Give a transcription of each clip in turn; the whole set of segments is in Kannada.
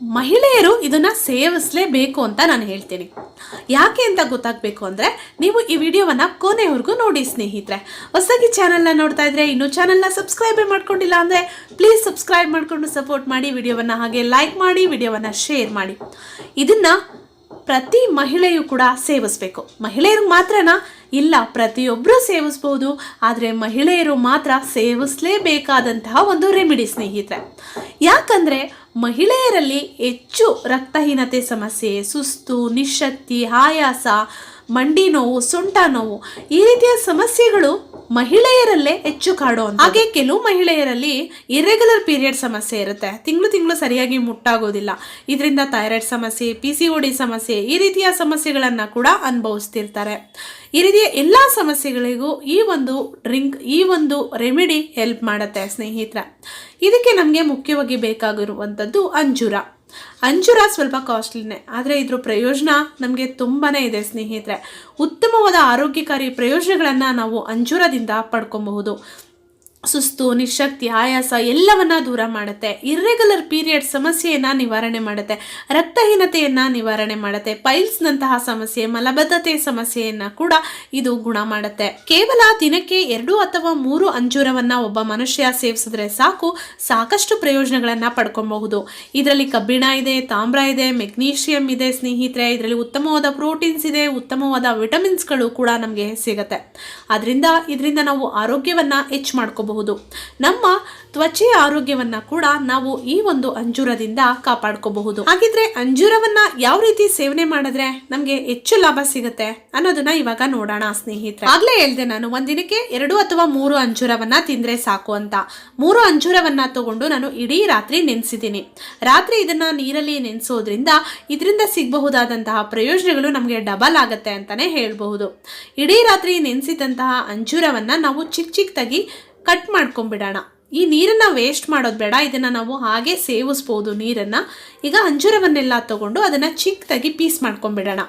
ಮಹಿಳೆಯರು ಇದನ್ನ ಸೇವಿಸಲೇಬೇಕು ಅಂತ ನಾನು ಹೇಳ್ತೀನಿ. ಯಾಕೆ ಅಂತ ಗೊತ್ತಾಗಬೇಕು ಅಂದರೆ, ನೀವು ಈ ವಿಡಿಯೋವನ್ನು ಕೊನೆವರೆಗೂ ನೋಡಿ ಸ್ನೇಹಿತರೆ. ಹೊಸದಾಗಿ ಚಾನಲ್ನ ನೋಡ್ತಾ ಇದ್ರೆ ಇನ್ನು ಚಾನಲ್ನ ಸಬ್ಸ್ಕ್ರೈಬೇ ಮಾಡ್ಕೊಂಡಿಲ್ಲ ಅಂದರೆ ಪ್ಲೀಸ್ ಸಬ್ಸ್ಕ್ರೈಬ್ ಮಾಡಿಕೊಂಡು ಸಪೋರ್ಟ್ ಮಾಡಿ ವಿಡಿಯೋವನ್ನು ಹಾಗೆ ಲೈಕ್ ಮಾಡಿ, ವಿಡಿಯೋವನ್ನು ಶೇರ್ ಮಾಡಿ. ಇದನ್ನು ಪ್ರತಿ ಮಹಿಳೆಯು ಕೂಡ ಸೇವಿಸ್ಬೇಕು. ಮಹಿಳೆಯರಿಗೆ ಮಾತ್ರನಾ ಇಲ್ಲ ಪ್ರತಿಯೊಬ್ಬರೂ ಸೇವಿಸ್ಬೋದು. ಆದರೆ ಮಹಿಳೆಯರು ಮಾತ್ರ ಸೇವಿಸಲೇಬೇಕಾದಂತಹ ಒಂದು ರೆಮಿಡಿ ಸ್ನೇಹಿತರೆ. ಯಾಕಂದರೆ ಮಹಿಳೆಯರಲ್ಲಿ ಹೆಚ್ಚು ರಕ್ತಹೀನತೆ ಸಮಸ್ಯೆ ಸುಸ್ತು ನಿಶಕ್ತಿ ಆಯಾಸ ಮಂಡಿ ನೋವು ಸೊಂಟ ನೋವು ಈ ರೀತಿಯ ಸಮಸ್ಯೆಗಳು ಮಹಿಳೆಯರಲ್ಲೇ ಹೆಚ್ಚು ಕಾಡೋ ಹಾಗೆ ಕೆಲವು ಮಹಿಳೆಯರಲ್ಲಿ ಇರೆಗ್ಯುಲರ್ ಪೀರಿಯಡ್ ಸಮಸ್ಯೆ ಇರುತ್ತೆ. ತಿಂಗಳು ತಿಂಗಳು ಸರಿಯಾಗಿ ಮುಟ್ಟಾಗೋದಿಲ್ಲ. ಇದರಿಂದ ಥೈರಾಯ್ಡ್ ಸಮಸ್ಯೆ ಪಿ ಸಿ ಡಿ ಸಮಸ್ಯೆ ಈ ರೀತಿಯ ಸಮಸ್ಯೆಗಳನ್ನು ಕೂಡ ಅನುಭವಿಸ್ತಿರ್ತಾರೆ. ಈ ರೀತಿಯ ಎಲ್ಲ ಸಮಸ್ಯೆಗಳಿಗೂ ಈ ಒಂದು ಡ್ರಿಂಕ್ ಈ ಒಂದು ರೆಮಿಡಿ ಹೆಲ್ಪ್ ಮಾಡುತ್ತೆ ಸ್ನೇಹಿತರ. ಇದಕ್ಕೆ ನಮಗೆ ಮುಖ್ಯವಾಗಿ ಬೇಕಾಗಿರುವಂಥದ್ದು ಅಂಜೂರ. ಅಂಜೂರ ಸ್ವಲ್ಪ ಕಾಸ್ಟ್ಲಿನೇ ಆದರೆ ಇದ್ರ ಪ್ರಯೋಜನ ನಮಗೆ ತುಂಬಾ ಇದೆ ಸ್ನೇಹಿತರೆ. ಉತ್ತಮವಾದ ಆರೋಗ್ಯಕಾರಿ ಪ್ರಯೋಜನಗಳನ್ನು ನಾವು ಅಂಜೂರದಿಂದ ಪಡ್ಕೊಬಹುದು. ಸುಸ್ತು, ನಿಶಕ್ತಿ, ಆಯಾಸ ಎಲ್ಲವನ್ನ ದೂರ ಮಾಡುತ್ತೆ. ಇರ್ರೆಗ್ಯುಲರ್ ಪೀರಿಯಡ್ ಸಮಸ್ಯೆಯನ್ನ ನಿವಾರಣೆ ಮಾಡುತ್ತೆ. ರಕ್ತಹೀನತೆಯನ್ನ ನಿವಾರಣೆ ಮಾಡುತ್ತೆ. ಪೈಲ್ಸ್ನಂತಹ ಸಮಸ್ಯೆ, ಮಲಬದ್ಧತೆ ಸಮಸ್ಯೆಯನ್ನ ಕೂಡ ಇದು ಗುಣ ಮಾಡುತ್ತೆ. ಕೇವಲ ದಿನಕ್ಕೆ ಎರಡು ಅಥವಾ ಮೂರು ಅಂಜೂರವನ್ನ ಒಬ್ಬ ಮನುಷ್ಯ ಸೇವಿಸಿದ್ರೆ ಸಾಕು, ಸಾಕಷ್ಟು ಪ್ರಯೋಜನಗಳನ್ನ ಪಡ್ಕೊಬಹುದು. ಇದರಲ್ಲಿ ಕಬ್ಬಿಣ ಇದೆ, ತಾಮ್ರ ಇದೆ ಮೆಗ್ನೀಷಿಯಂ ಇದೆ ಸ್ನೇಹಿತರೆ. ಇದರಲ್ಲಿ ಉತ್ತಮವಾದ ಪ್ರೋಟೀನ್ಸ್ ಇದೆ, ಉತ್ತಮವಾದ ವಿಟಮಿನ್ಸ್ಗಳು ಕೂಡ ನಮಗೆ ಸಿಗುತ್ತೆ. ಅದರಿಂದ ಇದರಿಂದ ನಾವು ಆರೋಗ್ಯವನ್ನ ಹೆಚ್ಚು ಮಾಡ್ಕೋಬಹುದು. ನಮ್ಮ ತ್ವಚೆಯ ಆರೋಗ್ಯವನ್ನ ಕೂಡ ನಾವು ಈ ಒಂದು ಅಂಜೂರದಿಂದ ಕಾಪಾಡ್ಕೋಬಹುದು. ಹಾಗಿದ್ರೆ ಅಂಜೂರವನ್ನ ಯಾವ ರೀತಿ ಸೇವನೆ ಮಾಡಿದ್ರೆ ನಮ್ಗೆ ಹೆಚ್ಚು ಲಾಭ ಸಿಗುತ್ತೆ ಅನ್ನೋದನ್ನ ಇವಾಗ ನೋಡೋಣ ಸ್ನೇಹಿತರೆ. ಆಗ್ಲೇ ಹೇಳ್ದೆ ನಾನು, ಒಂದಿನಕ್ಕೆ ಎರಡು ಅಥವಾ ಮೂರು ಅಂಜೂರವನ್ನ ತಿಂದ್ರೆ ಸಾಕು ಅಂತ. ಮೂರು ಅಂಜೂರವನ್ನ ತಗೊಂಡು ನಾನು ಇಡೀ ರಾತ್ರಿ ನೆನೆಸಿದ್ದೀನಿ. ರಾತ್ರಿ ಇದನ್ನ ನೀರಲ್ಲಿ ನೆನೆಸೋದ್ರಿಂದ ಇದರಿಂದ ಸಿಗಬಹುದಾದಂತಹ ಪ್ರಯೋಜನಗಳು ನಮಗೆ ಡಬಲ್ ಆಗುತ್ತೆ ಅಂತಾನೆ ಹೇಳಬಹುದು. ಇಡೀ ರಾತ್ರಿ ನೆನೆಸಿದಂತಹ ಅಂಜೂರವನ್ನ ನಾವು ಚಿಕ್ಕ ಚಿಕ್ಕದಾಗಿ ಕಟ್ ಮಾಡ್ಕೊಂಡ್ಬಿಡೋಣ. ಈ ನೀರನ್ನು ವೇಸ್ಟ್ ಮಾಡೋದು ಬೇಡ, ಇದನ್ನು ನಾವು ಹಾಗೆ ಸೇವಿಸ್ಬೋದು ನೀರನ್ನು. ಈಗ ಅಂಜೂರವನ್ನೆಲ್ಲ ತಗೊಂಡು ಅದನ್ನು ಚಿಕ್ಕದಾಗಿ ಪೀಸ್ ಮಾಡ್ಕೊಂಬಿಡೋಣ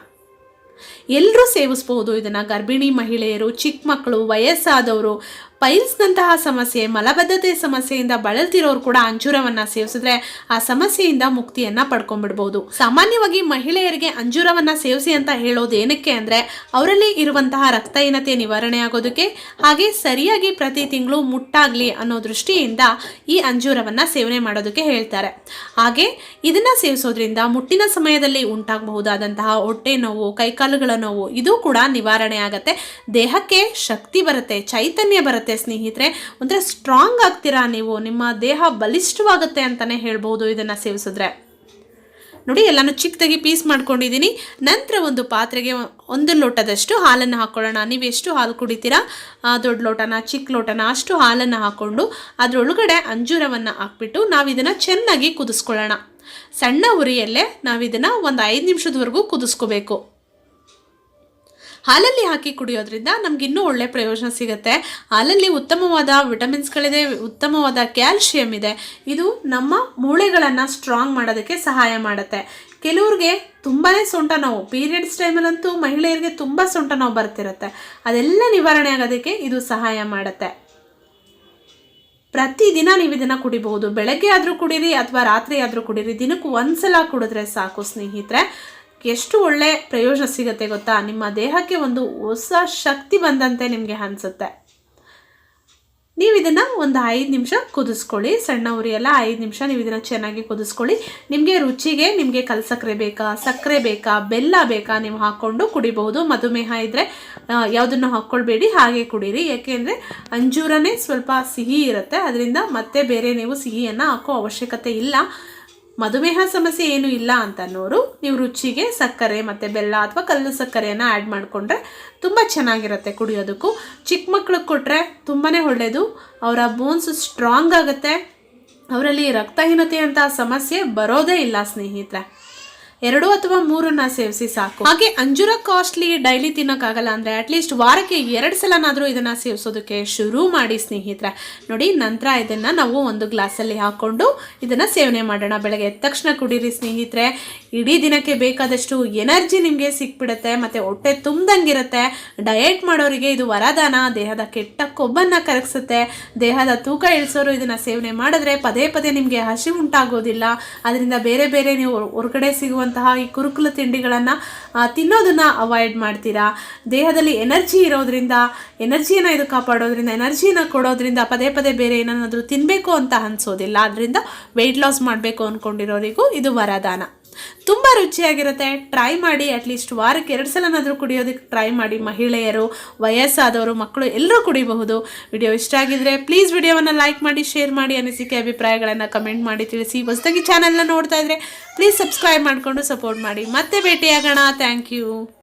ಎಲ್ಲರೂ ಸೇವಿಸ್ಬೋದು ಇದನ್ನು, ಗರ್ಭಿಣಿ ಮಹಿಳೆಯರು ಚಿಕ್ಕ ಮಕ್ಕಳು ವಯಸ್ಸಾದವರು. ಪೈಲ್ಸ್ನಂತಹ ಸಮಸ್ಯೆ, ಮಲಬದ್ಧತೆ ಸಮಸ್ಯೆಯಿಂದ ಬಳಲ್ತಿರೋರು ಕೂಡ ಅಂಜೂರವನ್ನ ಸೇವಿಸಿದ್ರೆ ಆ ಸಮಸ್ಯೆಯಿಂದ ಮುಕ್ತಿಯನ್ನ ಪಡ್ಕೊಂಡ್ಬಿಡ್ಬಹುದು ಸಾಮಾನ್ಯವಾಗಿ ಮಹಿಳೆಯರಿಗೆ ಅಂಜೂರವನ್ನ ಸೇವಿಸಿ ಅಂತ ಹೇಳೋದು ಏನಕ್ಕೆ ಅಂದ್ರೆ ಅವರಲ್ಲಿ ಇರುವಂತಹ ರಕ್ತಹೀನತೆ ನಿವಾರಣೆ ಆಗೋದಕ್ಕೆ, ಹಾಗೆ ಸರಿಯಾಗಿ ಪ್ರತಿ ತಿಂಗಳು ಮುಟ್ಟಾಗ್ಲಿ ಅನ್ನೋ ದೃಷ್ಟಿಯಿಂದ ಈ ಅಂಜೂರವನ್ನ ಸೇವನೆ ಮಾಡೋದಕ್ಕೆ ಹೇಳ್ತಾರೆ. ಹಾಗೆ ಇದನ್ನ ಸೇವಿಸೋದ್ರಿಂದ ಮುಟ್ಟಿನ ಸಮಯದಲ್ಲಿ ಉಂಟಾಗಬಹುದಾದಂತಹ ಹೊಟ್ಟೆ ನೋವು, ಕೈಕಾಲುಗಳ ನೋವು, ಇದು ಕೂಡ ನಿವಾರಣೆ ಆಗತ್ತೆ. ದೇಹಕ್ಕೆ ಶಕ್ತಿ ಬರುತ್ತೆ, ಚೈತನ್ಯ ಬರುತ್ತೆ. ಸ್ನೇಹಿತರೆ. ಒಂಥರ ಸ್ಟ್ರಾಂಗ್ ಆಗ್ತೀರಾ ನೀವು? ನಿಮ್ಮ ದೇಹ ಬಲಿಷ್ಠವಾಗುತ್ತೆ ಅಂತಾನೆ ಹೇಳ್ಬೋದು ಇದನ್ನು ಸೇವಿಸಿದ್ರೆ. ನೋಡಿ, ಎಲ್ಲಾನು ಚಿಕ್ಕದಾಗಿ ಪೀಸ್ ಮಾಡ್ಕೊಂಡಿದ್ದೀನಿ. ನಂತರ ಒಂದು ಪಾತ್ರೆಗೆ ಒಂದು ಲೋಟದಷ್ಟು ಹಾಲನ್ನು ಹಾಕ್ಕೊಳ್ಳೋಣ ನೀವು ಎಷ್ಟು ಹಾಲು ಕುಡಿತೀರಾ? ದೊಡ್ಡ ಲೋಟನ, ಚಿಕ್ಕ ಲೋಟನ, ಅಷ್ಟು ಹಾಲನ್ನು ಹಾಕ್ಕೊಂಡು ಅದರೊಳಗಡೆ ಅಂಜೂರವನ್ನು ಹಾಕ್ಬಿಟ್ಟು ನಾವು ಇದನ್ನು ಚೆನ್ನಾಗಿ ಕುದಿಸ್ಕೊಳ್ಳೋಣ. ಸಣ್ಣ ಉರಿಯಲ್ಲೇ ನಾವು ಇದನ್ನು ಒಂದು ಐದು ನಿಮಿಷದವರೆಗೂ ಕುದಿಸ್ಕೋಬೇಕು. ಹಾಲಲ್ಲಿ ಹಾಕಿ ಕುಡಿಯೋದ್ರಿಂದ ನಮ್ಗೆ ಇನ್ನೂ ಒಳ್ಳೆ ಪ್ರಯೋಜನ ಸಿಗುತ್ತೆ. ಹಾಲಲ್ಲಿ ಉತ್ತಮವಾದ ವಿಟಮಿನ್ಸ್ಗಳಿದೆ, ಉತ್ತಮವಾದ ಕ್ಯಾಲ್ಶಿಯಂ ಇದೆ. ಇದು ನಮ್ಮ ಮೂಳೆಗಳನ್ನು ಸ್ಟ್ರಾಂಗ್ ಮಾಡೋದಕ್ಕೆ ಸಹಾಯ ಮಾಡುತ್ತೆ. ಕೆಲವ್ರಿಗೆ ತುಂಬಾ ಸೊಂಟ ನೋವು, ಪೀರಿಯಡ್ಸ್ ಟೈಮಲ್ಲಂತೂ ಮಹಿಳೆಯರಿಗೆ ತುಂಬ ಸೊಂಟ ನೋವು ಬರ್ತಿರುತ್ತೆ. ಅದೆಲ್ಲ ನಿವಾರಣೆ ಆಗೋದಕ್ಕೆ ಇದು ಸಹಾಯ ಮಾಡುತ್ತೆ. ಪ್ರತಿದಿನ ನೀವು ಇದನ್ನು ಕುಡಿಬಹುದು. ಬೆಳಗ್ಗೆ ಆದರೂ ಕುಡೀರಿ ಅಥವಾ ರಾತ್ರಿ ಆದರೂ ಕುಡೀರಿ. ದಿನಕ್ಕೆ ಒಂದ್ಸಲ ಕುಡಿದ್ರೆ ಸಾಕು ಸ್ನೇಹಿತರೆ. ಎಷ್ಟು ಒಳ್ಳೆ ಪ್ರಯೋಜನ ಸಿಗುತ್ತೆ ಗೊತ್ತಾ? ನಿಮ್ಮ ದೇಹಕ್ಕೆ ಒಂದು ಹೊಸ ಶಕ್ತಿ ಬಂದಂತೆ ನಿಮಗೆ ಅನಿಸುತ್ತೆ. ನೀವು ಇದನ್ನು ಒಂದು ಐದು ನಿಮಿಷ ಕುದಿಸ್ಕೊಳ್ಳಿ. ಸಣ್ಣ ಉರಿಯೆಲ್ಲ ಐದು ನಿಮಿಷ ನೀವು ಇದನ್ನು ಚೆನ್ನಾಗಿ ಕುದಿಸ್ಕೊಳ್ಳಿ. ನಿಮಗೆ ರುಚಿಗೆ ನಿಮಗೆ ಕಲ್ಸಕ್ಕರೆ ಬೇಕಾ, ಸಕ್ಕರೆ ಬೇಕಾ, ಬೆಲ್ಲ ಬೇಕಾ ನೀವು ಹಾಕ್ಕೊಂಡು ಕುಡಿಬಹುದು. ಮಧುಮೇಹ ಇದ್ದರೆ ಯಾವುದನ್ನು ಹಾಕ್ಕೊಳ್ಬೇಡಿ ಹಾಗೆ ಕುಡೀರಿ. ಏಕೆಂದರೆ ಅಂಜೂರನೇ ಸ್ವಲ್ಪ ಸಿಹಿ ಇರುತ್ತೆ. ಅದರಿಂದ ಮತ್ತೆ ಬೇರೆ ನೀವು ಸಿಹಿಯನ್ನು ಹಾಕೋ ಅವಶ್ಯಕತೆ ಇಲ್ಲ. ಮಧುಮೇಹ ಸಮಸ್ಯೆ ಏನು ಇಲ್ಲ ಅಂತ ಅನ್ನೋರು ನೀವು ರುಚಿಗೆ ಸಕ್ಕರೆ ಮತ್ತು ಬೆಲ್ಲ ಅಥವಾ ಕಲ್ಲು ಸಕ್ಕರೆಯನ್ನು ಆ್ಯಡ್ ಮಾಡಿಕೊಂಡ್ರೆ ತುಂಬ ಚೆನ್ನಾಗಿರುತ್ತೆ ಕುಡಿಯೋದಕ್ಕೂ. ಚಿಕ್ಕ ಮಕ್ಳಿಗೆ ಕೊಟ್ಟರೆ ತುಂಬಾ ಒಳ್ಳೆಯದು ಅವರ ಬೋನ್ಸ್ ಸ್ಟ್ರಾಂಗ್ ಆಗುತ್ತೆ. ಅವರಲ್ಲಿ ರಕ್ತಹೀನತೆ ಅಂತ ಸಮಸ್ಯೆ ಬರೋದೇ ಇಲ್ಲ ಸ್ನೇಹಿತರೆ. ಎರಡು ಅಥವಾ ಮೂರನ್ನ ಸೇವಿಸಿ ಸಾಕು. ಹಾಗೆ ಅಂಜೂರ ಕಾಸ್ಟ್ಲಿ ಡೈಲಿ ತಿನ್ನೋಕ್ಕಾಗಲ್ಲ ಅಂದರೆ ಅಟ್ಲೀಸ್ಟ್ ವಾರಕ್ಕೆ ಎರಡು ಸಲನಾದರೂ ಇದನ್ನು ಸೇವಿಸೋದಕ್ಕೆ ಶುರು ಮಾಡಿ ಸ್ನೇಹಿತರೆ. ನೋಡಿ, ನಂತರ ಇದನ್ನು ನಾವು ಒಂದು ಗ್ಲಾಸಲ್ಲಿ ಹಾಕ್ಕೊಂಡು ಇದನ್ನು ಸೇವನೆ ಮಾಡೋಣ. ಬೆಳಗ್ಗೆ ಎದ್ದ ತಕ್ಷಣ ಕುಡೀರಿ ಸ್ನೇಹಿತರೆ. ಇಡೀ ದಿನಕ್ಕೆ ಬೇಕಾದಷ್ಟು ಎನರ್ಜಿ ನಿಮಗೆ ಸಿಕ್ಬಿಡುತ್ತೆ. ಮತ್ತು ಹೊಟ್ಟೆ ತುಂಬ್ದಂಗಿರುತ್ತೆ. ಡಯಟ್ ಮಾಡೋರಿಗೆ ಇದು ವರದಾನ. ದೇಹದ ಕೆಟ್ಟ ಕೊಬ್ಬನ್ನು ಕರಗಿಸುತ್ತೆ. ದೇಹದ ತೂಕ ಇಳಿಸೋರು ಇದನ್ನು ಸೇವನೆ ಮಾಡಿದ್ರೆ ಪದೇ ಪದೇ ನಿಮಗೆ ಹಸಿವು ಉಂಟಾಗೋದಿಲ್ಲ. ಅದರಿಂದ ಬೇರೆ ಬೇರೆ ನೀವು ಹೊರಗಡೆ ಸಿಗುವಂತಹ ಈ ಕುರುಕುಲ ತಿಂಡಿಗಳನ್ನು ತಿನ್ನೋದನ್ನು ಅವಾಯ್ಡ್ ಮಾಡ್ತೀರಾ? ದೇಹದಲ್ಲಿ ಎನರ್ಜಿ ಇರೋದ್ರಿಂದ ಎನರ್ಜಿಯನ್ನು ಇದು ಕಾಪಾಡೋದ್ರಿಂದ ಎನರ್ಜಿನ ಕೊಡೋದ್ರಿಂದ ಪದೇ ಪದೇ ಬೇರೆ ಏನಾದರೂ ತಿನ್ನಬೇಕು ಅಂತ ಅನಿಸೋದಿಲ್ಲ. ಅದರಿಂದ ವೆಯ್ಟ್ ಲಾಸ್ ಮಾಡಬೇಕು ಅಂದ್ಕೊಂಡಿರೋರಿಗೂ ಇದು ವರದಾನ. ತುಂಬ ರುಚಿಯಾಗಿರುತ್ತೆ. ಟ್ರೈ ಮಾಡಿ ಅಟ್ಲೀಸ್ಟ್ ವಾರಕ್ಕೆ ಎರಡು ಸಲನಾದರೂ ಕುಡಿಯೋದಕ್ಕೆ ಟ್ರೈ ಮಾಡಿ. ಮಹಿಳೆಯರು, ವಯಸ್ಸಾದವರು, ಮಕ್ಕಳು ಎಲ್ಲರೂ ಕುಡಿಬಹುದು. ವಿಡಿಯೋ ಇಷ್ಟ ಆಗಿದ್ರೆ ಪ್ಲೀಸ್ ವಿಡಿಯೋವನ್ನು ಲೈಕ್ ಮಾಡಿ ಶೇರ್ ಮಾಡಿ, ಅನಿಸಿಕೆ ಅಭಿಪ್ರಾಯಗಳನ್ನು ಕಮೆಂಟ್ ಮಾಡಿ, ತಿಳಿಸಿ. ಹೊಸದಾಗಿ ಚಾನಲ್ನ ನೋಡ್ತಾ ಇದ್ರೆ ಪ್ಲೀಸ್ ಸಬ್ಸ್ಕ್ರೈಬ್ ಮಾಡಿಕೊಂಡು ಸಪೋರ್ಟ್ ಮಾಡಿ. ಮತ್ತೆ ಭೇಟಿಯಾಗೋಣ. Thank you